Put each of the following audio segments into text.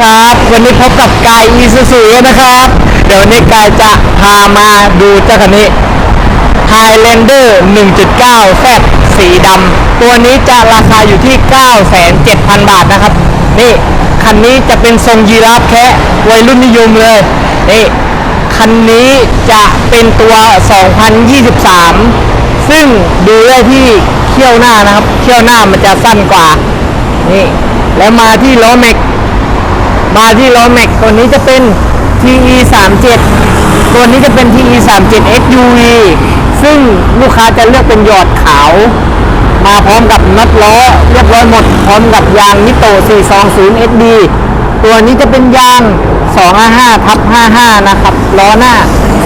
ครับ วันนี้พบกับกายอีซูซูนะครับ เดี๋ยววันนี้กายจะพามาดูเจ้าคันนี้ Highlander 1.9 Z สีดำตัวนี้จะราคาอยู่ที่ 9,700 บาทนะครับ นี่คันนี้จะเป็นทรงยีราฟแคะวัยรุ่นนิยมเลยนี่คันนี้จะเป็นตัว 2023 ซึ่งดูได้ที่เขี้ยวหน้านะครับ เขี้ยวหน้ามันจะสั้นกว่า นี่ แล้วมาที่ล้อแม็ก มาที่ล้อแม็กตัวนี้จะเป็น TE 3 7ตัวนี้จะเป็น TE 3 7 SUV ซึ่งลูกค้าจะเลือกเป็นหยอดขาว มาพร้อมกับน็อตล้อเรียบร้อยหมด พร้อมกับยางนิโต 420 SD ตัวนี้จะเป็นยาง255ทับ55 นะครับ ล้อหน้า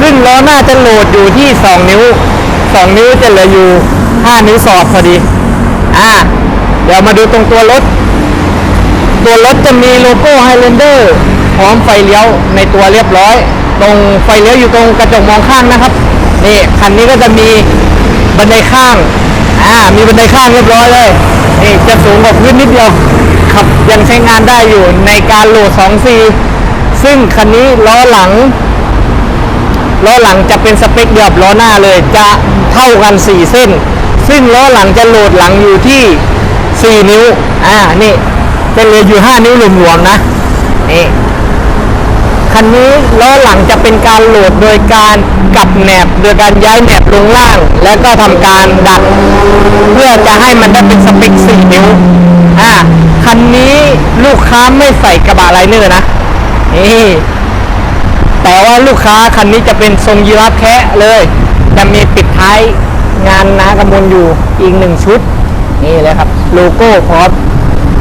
ซึ่งล้อหน้าจะโหลดอยู่ที่ 2 นิ้ว 2 นิ้วจะเหลืออยู่ 5 นิ้วสอดพอดี อ่า เดี๋ยวมาดูตรงตัวรถ ตัวรถจะมีโลโก้ Highlander พร้อมไฟเลี้ยวในตัวเรียบร้อย ตรงไฟเลี้ยวอยู่ตรงกระจกมองข้างนะครับนี่คันนี้ก็จะมีบันไดข้างอ่ามีบันไดข้างเรียบร้อยเลยนี่จะสูงกว่าพื้นนิดเดียวขับยังใช้งานได้อยู่ในการโหลด2 c ซึ่งคันนี้ล้อหลังล้อหลังจะเป็นสเปคเดียวกับล้อหน้าเลยจะเท่ากัน 4 เส้น ซึ่งล้อหลังจะโหลดหลังอยู่ที่ 4 นิ้ว อ่า นี่ จะเหลืออยู่ 5 นิ้วรวมๆนะนี่คันนี้ล้อหลังจะเป็นการโหลดโดยการกลับแหนบโดยการย้ายแหนบลงล่าง แล้วก็ทำการดัดเพื่อจะให้มันได้เป็นสเปค4นิ้วอ่าคันนี้ลูกค้าไม่ใส่กระบะไลเนอร์นะนี่แต่ว่าลูกค้าคันนี้จะเป็นทรงยีราฟแคะเลย จะมีปิดท้ายงานนากำมลอยู่อีกหนึ่งชุด นี่เลยครับ โลโก้พร้อม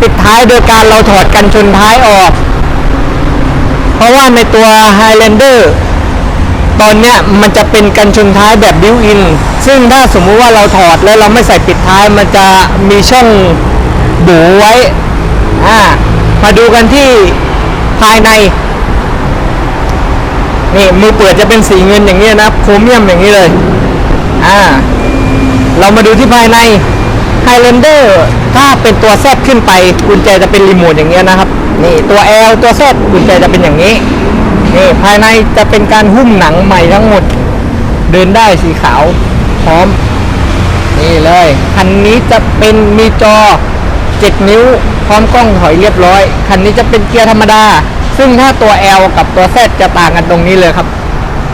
ปิดท้ายโดยการเราถอดกันชนท้ายออก เพราะว่าในตัว Highlander ตอนเนี้ยมันจะเป็นกันชนท้ายแบบบิวอิน ซึ่งถ้าสมมุติว่าเราถอดแล้วเราไม่ใส่ปิดท้ายมันจะมีช่องบูไว้อ่ามาดูกันที่ภายในนี่มือเปิดจะเป็นสีเงินอย่างนี้นะโครเมียมอย่างนี้เลยอ่าเรามาดูที่ภายใน Highlander ถ้าเป็นตัว Z ขึ้นไปกุญแจจะเป็นรีโมทอย่างเงี้ยนะครับ นี่ตัว L ตัว Z กุญแจจะเป็นอย่างนี้นี่ภายในจะเป็นการหุ้มหนังใหม่ทั้งหมด เดินได้สีขาวพร้อม นี่เลยคันนี้จะเป็นมีจอ 7 นิ้ว พร้อมกล้องถอยเรียบร้อย คันนี้จะเป็นเกียร์ธรรมดา ซึ่งถ้าตัว L กับตัว Z จะต่างกันตรงนี้เลยครับ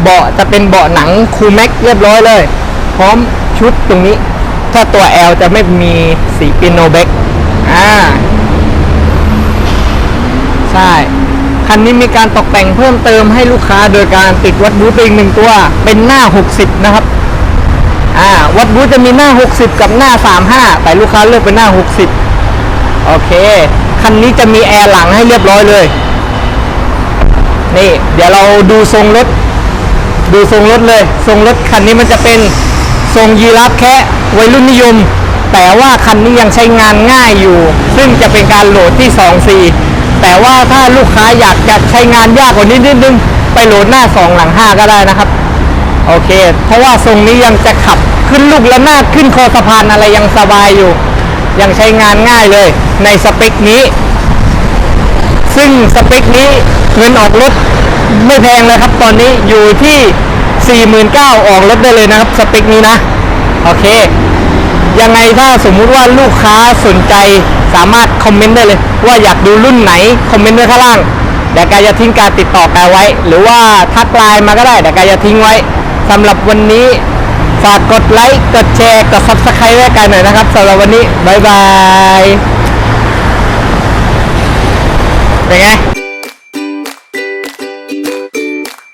เบาะจะเป็นเบาะหนังคูแม็กเรียบร้อยเลย พร้อมชุดตรงนี้ ถ้าตัว L จะไม่มีสีปิโนเบกอ่า ใช่ คันนี้มีการตกแต่งเพิ่มเติมให้ลูกค้าโดยการติดวัดบูธไปอีกหนึ่งตัว เป็นหน้า 60 นะครับ อ่า วัดบูธจะมีหน้า 60 กับหน้า 35 แต่ลูกค้าเลือกเป็นหน้า 60 โอเค คันนี้จะมีแอร์หลังให้เรียบร้อยเลย นี่ เดี๋ยวเราดูทรงรถ ดูทรงรถเลย ทรงรถคันนี้มันจะเป็น ทรงยีราฟแคะวัยรุ่นนิยม แต่ว่าคันนี้ยังใช้งานง่ายอยู่ ซึ่งจะเป็นการโหลดที่ 2 4 แต่ว่าถ้าลูกค้าอยากจะใช้งานยากกว่านี้นิดนึง ไปโหลดหน้า 2 หลัง 5 ก็ได้นะครับ โอเค เพราะว่าทรงนี้ยังจะขับขึ้นลูกและหน้าดขึ้นคอสะพานอะไรยังสบายอยู่ ยังใช้งานง่ายเลยในสเปคนี้ ซึ่งสเปคนี้เงินออกรถไม่แพงเลยครับตอนนี้อยู่ที่ 49,000ออกรถได้เลยนะครับสเปคนี้นะ โอเค ยังไงถ้าสมมุติว่าลูกค้าสนใจสามารถคอมเมนต์ได้เลย ว่าอยากดูรุ่นไหน คอมเมนต์ไว้ข้างล่างเดี๋ยวกายจะทิ้งการติดต่อกันไว้ หรือว่าทักไลน์มาก็ได้เดี๋ยวกายจะทิ้งไว้สำหรับวันนี้ฝากกดไลค์ กดแชร์ กด subscribe ไว้กันหน่อยนะครับสำหรับวันนี้ บ๊ายบาย เป็นไง